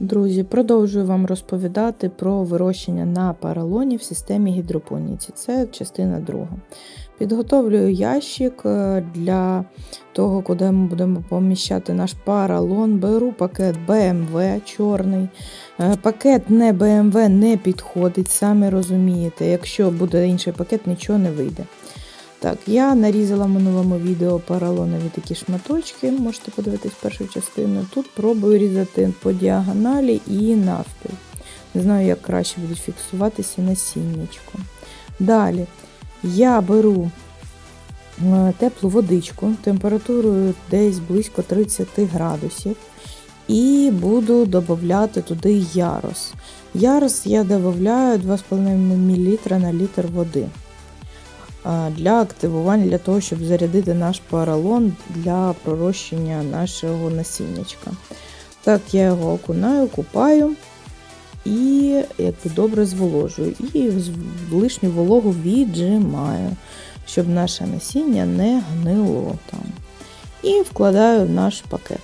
Друзі, продовжую вам розповідати про вирощення на паралоні в системі гідропоніці. Це частина друга. Підготовлюю ящик е, для того, куди ми будемо поміщати наш паралон. Беру пакет BMW чорний. Е, Пакет не BMW не підходить, самі розумієте. Якщо буде інший пакет, нічого не вийде. Так, я нарізала в минулому відео поролонові такі шматочки, можете подивитись першу частину. Тут пробую різати по діагоналі і навпіл. Не знаю, як краще будуть фіксуватися насіннячко. Далі я беру е, теплу водичку температурою десь близько 30 градусів. І буду додати туди ярос. Ярос я додаю 2,5 мл на літр води для активування, для того, щоб зарядити наш поролон для пророщення нашого насіннячка. Так, я його окунаю, купаю і якби добре зволожую. І лишню вологу віджимаю, щоб наше насіння не гнило там. І вкладаю в наш пакет.